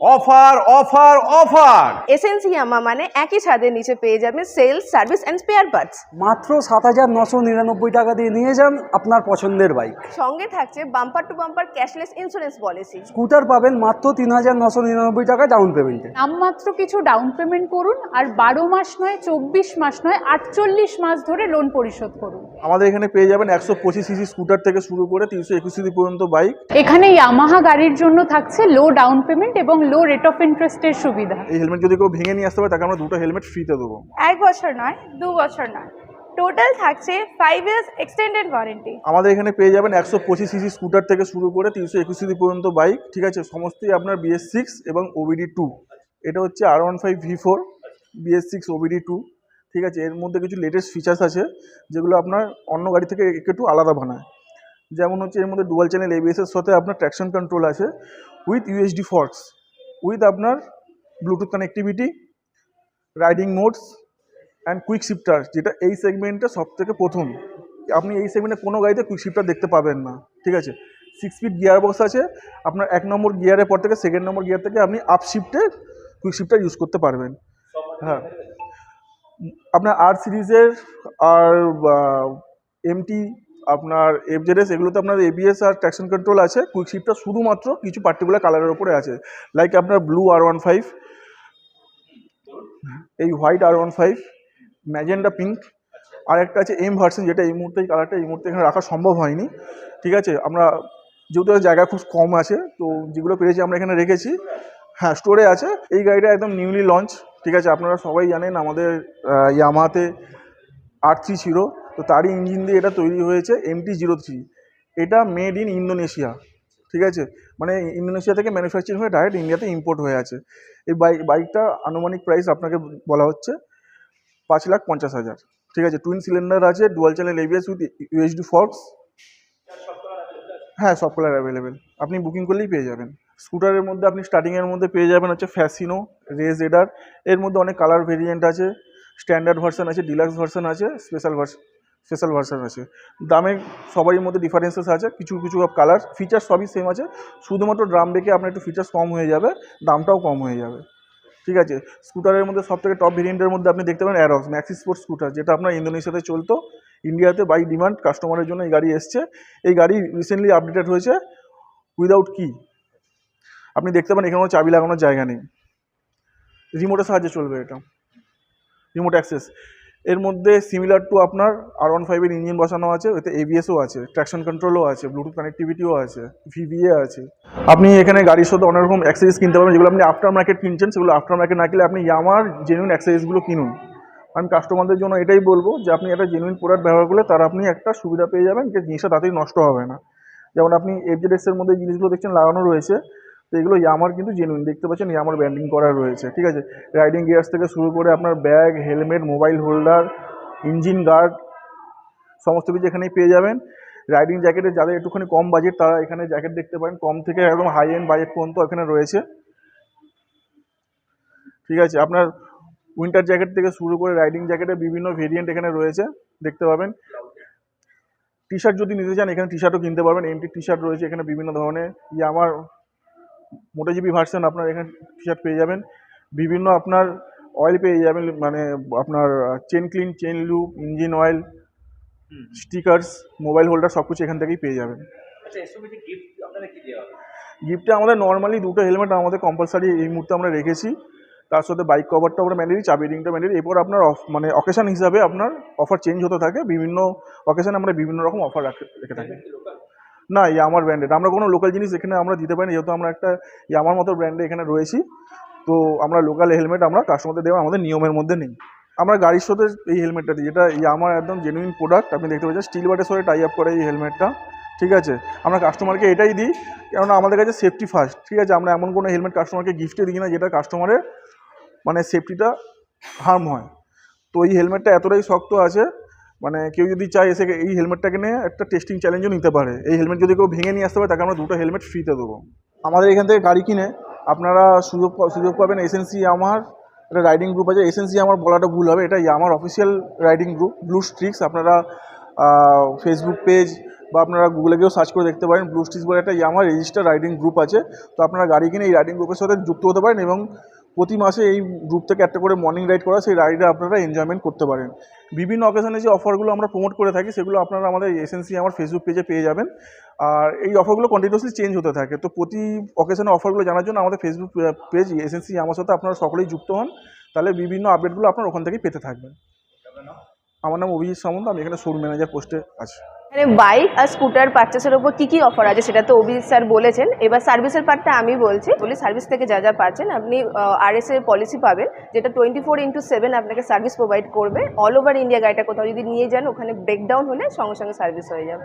Offer offer offer. এসেন্সিয়ামা মানে একই ছাদের নিচে পেয়ে যাবেন sales service and spare parts মাত্র সাত হাজার নশো নিরানব্বই টাকা দিয়ে নিয়ে যান আপনার পছন্দের বাইক। সঙ্গে থাকছে bumper to bumper cashless insurance policy scooter পাবেন মাত্র তিন হাজার নশো নিরানব্বই টাকা ডাউন পেমেন্টে নামমাত্র কিছু ডাউন পেমেন্ট করুন আর বারো মাস নয় চব্বিশ মাস নয় আটচল্লিশ মাস ধরে লোন পরিশোধ করুন। আমাদের এখানে পেয়ে যাবেন একশো পঁচিশ সিসি স্কুটার থেকে শুরু করে তিনশো একুশ সিসি পর্যন্ত বাইক। এখানে ইয়ামাহা গাড়ির জন্য থাকছে লো ডাউন পেমেন্ট এবং লো রেট অফ ইন্টারেস্টের সুবিধা। এই হেলমেট যদি কেউ ভেঙে নিয়ে আসতে পারে তাকে আমরা দুটো হেলমেট ফ্রিতে দেবো। এক বছর নয় দু বছর নয়। টোটাল থাকছে ফাইভ ইয়ার্স এক্সটেন্ডেড ওয়ারেন্টি আমাদের এখানে পেয়ে যাবেন একশো পঁচিশ সিসি স্কুটার থেকে শুরু করে তিনশো একুশ সিসি পর্যন্ত বাইক ঠিক আছে? সমস্তই আপনার বিএস সিক্স এবং ওবিডি টু এটা হচ্ছে R one five V four BS six OBD two ঠিক আছে? এর মধ্যে কিছু লেটেস্ট ফিচার্স আছে যেগুলো আপনার অন্য গাড়ি থেকে একটু আলাদা বানায়। যেমন হচ্ছে এর মধ্যে ডুয়াল চ্যানেল এবিএসের সাথে আপনার ট্র্যাকশন কন্ট্রোল আছে উইথ ইউএসডি ফর্কস উইথ আপনার Bluetooth connectivity riding modes and quick shifter যেটা এই সেগমেন্টে সব থেকে প্রথম। আপনি এই সেগমেন্টে কোনো গাড়িতে কুইক শিফটার দেখতে পাবেন না, ঠিক আছে? সিক্স স্পিড গিয়ার বক্স আছে, আপনার এক নম্বর গিয়ারের পর থেকে সেকেন্ড নম্বর গিয়ার থেকে আপনি আপ শিফটে কুইক শিফটার ইউজ করতে পারবেন। হ্যাঁ। আপনার আর সিরিজের আর এমটি আপনার এফজেডএস এগুলোতে আপনার এবিএস আর ট্র্যাকশন কন্ট্রোল আছে। কুইক শিফটার শুধুমাত্র কিছু পার্টিকুলার কালারের উপরে আছে। লাইক আপনার ব্লু আর ওয়ান ফাইভ এই white R one five magenta pink আর একটা আছে এম ভার্সন যেটা এই মুহূর্তে কালারটা এই মুহূর্তে এখানে রাখা সম্ভব হয়নি। ঠিক আছে? আমরা, যেহেতু জায়গা খুব কম আছে, তো যেগুলো পেরেছি আমরা এখানে রেখেছি। হ্যাঁ স্টোরে আছে। এই গাড়িটা একদম নিউলি লঞ্চ ঠিক আছে? আপনারা সবাই জানেন আমাদের ইয়ামাতে আর থ্রি তো তারই ইঞ্জিন দিয়ে এটা তৈরি হয়েছে এমটি জিরো থ্রি এটা মেড ইন ইন্দোনেশিয়া ঠিক আছে? মানে ইন্দোনেশিয়া থেকে ম্যানুফ্যাকচারিং হয়ে ডাইরেক্ট ইন্ডিয়াতে ইম্পোর্ট হয়ে আছে। এই বাইক বাইকটা আনুমানিক প্রাইস আপনাকে বলা হচ্ছে পাঁচ লাখ পঞ্চাশ হাজার, ঠিক আছে? টুইন সিলিন্ডার আছে dual channel ABS with USD forks হ্যাঁ সব কালার অ্যাভেলেবেল আপনি বুকিং করলেই পেয়ে যাবেন। স্কুটারের মধ্যে আপনি স্টার্টিংয়ের মধ্যে পেয়ে যাবেন হচ্ছে ফ্যাসিনো রেজ এডার এর মধ্যে অনেক কালার ভেরিয়েন্ট আছে। স্ট্যান্ডার্ড ভার্সন আছে ডিলাক্স ভার্সন আছে স্পেশাল ভার্সন স্পেশাল ভার্সন আছে দামের সবারই মধ্যে ডিফারেন্সেস আছে, কিছু কিছু কালার ফিচার্স সবই সেম আছে। শুধুমাত্র ড্রাম ব্রেকে আপনার একটু ফিচার্স কম হয়ে যাবে, দামটাও কম হয়ে যাবে। ঠিক আছে? স্কুটারের মধ্যে সব থেকে টপ ভেরিয়েন্টের মধ্যে আপনি দেখতে পাবেন অ্যারক্স ম্যাক্সি স্পোর্টস স্কুটার যেটা আপনার ইন্দোনেশিয়াতে চলতো। ইন্ডিয়াতে বাই ডিমান্ড কাস্টমারের জন্য এই গাড়ি এসছে। এই গাড়ি রিসেন্টলি আপডেটেড হয়েছে উইদাউট কি আপনি দেখতে পান এখানে চাবি লাগানোর জায়গা নেই। রিমোটের সাহায্যে চলবে এটা। রিমোট অ্যাক্সেস এর মধ্যে সিমিলার টু আপনার আর ওয়ান ফাইভের ইঞ্জিন বসানো আছে, এতে এবিএসও আছে ট্র্যাকশন কন্ট্রোলও আছে ব্লুটুথ কানেক্টিভিটিও আছে ভিভিএ আছে। আপনি এখানে গাড়ির সাথে অনেক রকম অ্যাক্সেসরিজ কিনতে পারবেন, যেগুলো আপনি আফটার মার্কেট কিনছেন, সেগুলো আফটার মার্কেট না কিনলে আপনি ইয়ামার জেনুইন অ্যাক্সেসরিজগুলো কিনুন। আমি কাস্টমারদের জন্য এটাই বলব যে, আপনি একটা জেনুইন প্রোডাক্ট ব্যবহার করলে তার আপনি একটা সুবিধা পেয়ে যাবেন, যে জিনিসটা তাড়াতাড়ি নষ্ট হবে না। যেমন আপনি এফজেডএক্স এর মধ্যে জিনিসগুলো দেখছেন, লাগানো রয়েছে তো এগুলো ইয়ামার কিন্তু জেনুইন দেখতে পাচ্ছেন ইয়ামার ব্যান্ডিং করা রয়েছে, ঠিক আছে? রাইডিং গিয়ার্স থেকে শুরু করে আপনার bag helmet mobile holder engine guard সমস্ত কিছু এখানেই পেয়ে যাবেন। রাইডিং জ্যাকেটে যাদের একটুখানি কম বাজেট তারা এখানে জ্যাকেট দেখতে পারেন। কম থেকে একদম হাই এন্ড বাজেট পর্যন্ত এখানে রয়েছে। ঠিক আছে, আপনার উইন্টার জ্যাকেট থেকে শুরু করে রাইডিং জ্যাকেটের বিভিন্ন ভেরিয়েন্ট এখানে রয়েছে, দেখতে পাবেন। টি শার্ট যদি নিতে চান, এখানে টি শার্টও কিনতে পারবেন। এমটি টি শার্ট রয়েছে এখানে বিভিন্ন ধরনের। ইয়ে আমার মোটোজিবি ভার্সন আপনার এখানে টি শার্ট পেয়ে যাবেন। বিভিন্ন আপনার অয়েল পেয়ে যাবেন মানে আপনার chain clean chain lube engine oil stickers mobile holder সব কিছু এখান থেকেই পেয়ে যাবেন। গিফটে আমাদের নর্মালি দুটো হেলমেট আমাদের কম্পালসারি এই মুহূর্তে আমরা রেখেছি। তার সাথে বাইক কভারটা আমরা ম্যান্ডেরি চাবি রিংটা ম্যান্ডেরি এরপর আপনার অফ মানে অকেশন হিসাবে আপনার অফার চেঞ্জ হতে থাকে। বিভিন্ন অকেশানে আমরা বিভিন্ন রকম অফার রেখে থাকি। না ইয়ামার ব্র্যান্ডেড আমরা কোনো লোকাল জিনিস এখানে আমরা দিতে পারি না, যেহেতু আমরা একটা ইয়ামার মতো ব্র্যান্ডে এখানে রয়েছি। তো আমরা লোকাল হেলমেট আমরা কাস্টমারদের দেওয়া আমাদের নিয়মের মধ্যে নেই। আমরা গাড়ির সাথে এই হেলমেটটা দিই যেটা ইয়ামার একদম জেনুইন প্রোডাক্ট আপনি দেখতে পাচ্ছেন স্টিল বাটের সাথে টাই আপ করে এই হেলমেটটা ঠিক আছে? আমরা কাস্টমারকে এটাই দিই কেননা আমাদের কাছে সেফটি ফার্স্ট ঠিক আছে? আমরা এমন কোনো হেলমেট কাস্টমারকে গিফটে দিই না যেটা কাস্টমারের মানে সেফটিটা হার্ম হয়। তো এই হেলমেটটা এতটাই শক্ত আছে মানে কেউ যদি চায় এসে এই হেলমেটটাকে নিয়ে একটা টেস্টিং চ্যালেঞ্জও নিতে পারে। এই হেলমেট যদি কেউ ভেঙে নিয়ে আসতে পারে, তাকে আমরা দুটো হেলমেট ফ্রিতে দেবো। আমাদের এখান থেকে গাড়ি কিনে আপনারা সুযোগ সুযোগ পাবেন এসএনসি আমার একটা রাইডিং গ্রুপ আছে। এসএনসি আমার বলাটা ভুল হবে। এটা আমার official riding group blue streaks আপনারা ফেসবুক পেজ বা আপনারা গুগলে গিয়েও সার্চ করে দেখতে পারেন। ব্লু স্টিচ বলে একটা ইয়ামার রেজিস্টার রাইডিং গ্রুপ আছে। তো আপনারা গাড়ি কিনে এই রাইডিং গ্রুপের সাথে যুক্ত হতে পারেন এবং প্রতি মাসে এই গ্রুপ থেকে একটা করে মর্নিং রাইড করা সেই রাইডে আপনারা এনজয়মেন্ট করতে পারেন। বিভিন্ন অকেশনে যে অফারগুলো আমরা প্রমোট করে থাকি সেগুলো আপনারা আমাদের এসএনসি আমার ফেসবুক পেজে পেয়ে যাবেন। আর এই অফারগুলো কন্টিনিউসলি চেঞ্জ হতে থাকে। তো প্রতি অকেশনে অফারগুলো জানার জন্য আমাদের ফেসবুক পেজ এসএনসি আমার সাথে আপনারা সকলেই যুক্ত হন। তাহলে বিভিন্ন আপডেটগুলো আপনারা ওখান থেকেই পেতে থাকবেন। আমার নাম অভিজিৎ সামন্ত আমি এখানে শোরুম ম্যানেজার পোস্টে আছি। মানে বাইক আর স্কুটার পার্চেসের ওপর কি কি অফার আছে সেটা তো অভিজিৎ স্যার বলেছেন। এবার সার্ভিসের পার্টটা আমি বলছি। বলি সার্ভিস থেকে যা যা পাচ্ছেন, আপনি আর এস এর পলিসি পাবেন, যেটা টোয়েন্টি ফোর ইন্টু সেভেন আপনাকে সার্ভিস প্রোভাইড করবে। অল ওভার ইন্ডিয়া গাড়িটা কোথাও যদি নিয়ে যান, ওখানে ব্রেকডাউন হলে সঙ্গে সঙ্গে সার্ভিস হয়ে যাবে।